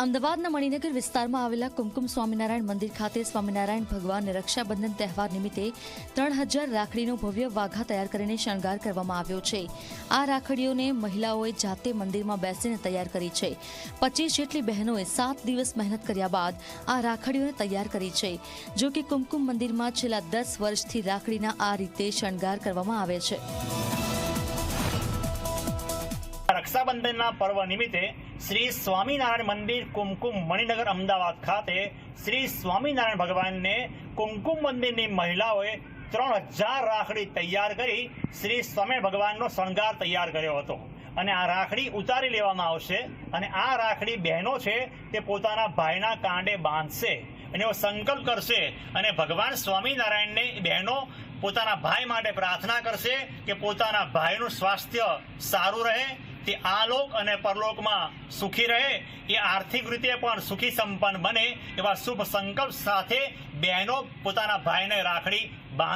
અમદાવાદના મણિનગર વિસ્તારમાં આવેલા કુમકુમ સ્વામિનારાયણ મંદિર ખાતે સ્વામિનારાયણ ભગવાનને રક્ષાબંધન તહેવાર નિમિત્તે ત્રણ હજાર રાખડીનો ભવ્ય વાઘા તૈયાર કરીને શણગાર કરવામાં આવ્યો છે. આ રાખડીઓને મહિલાઓએ જાતે મંદિરમાં બેસીને તૈયાર કરી છે. પચીસ જેટલી બહેનોએ સાત દિવસ મહેનત કર્યા બાદ આ રાખડીઓને તૈયાર કરી છે. જો કે કુમકુમ મંદિરમાં છેલ્લા દસ વર્ષથી રાખડીના આ રીતે શણગાર કરવામાં આવે છે. રક્ષાબંધનના પર્વ નિમિત્તે શ્રી સ્વામિનારાયણ મંદિર કુમકુમ મણિનગર અમદાવાદ ખાતે શ્રી સ્વામિનારાયણ ભગવાનને કુમકુમ મંદિરની મહિલાઓએ ત્રણ હજાર રાખડી તૈયાર કરી શ્રી સ્વામી ભગવાનનો શણગાર તૈયાર કર્યો હતો. અને આ રાખડી ઉતારી લેવામાં આવશે અને આ રાખડી બહેનો છે તે પોતાના ભાઈના કાંડે બાંધશે અને એવો સંકલ્પ કરશે અને ભગવાન સ્વામિનારાયણને બહેનો પોતાના ભાઈ માટે પ્રાર્થના કરશે કે પોતાના ભાઈનું સ્વાસ્થ્ય સારું રહે તે આલોક અને પરલોકમાં સુખી રહે, એ આર્થિક રીતે પણ સુખી સંપન્ન બને એવા શુભ સંકલ્પ સાથે બહેનો પોતાના ભાઈને રાખડી બાંધ.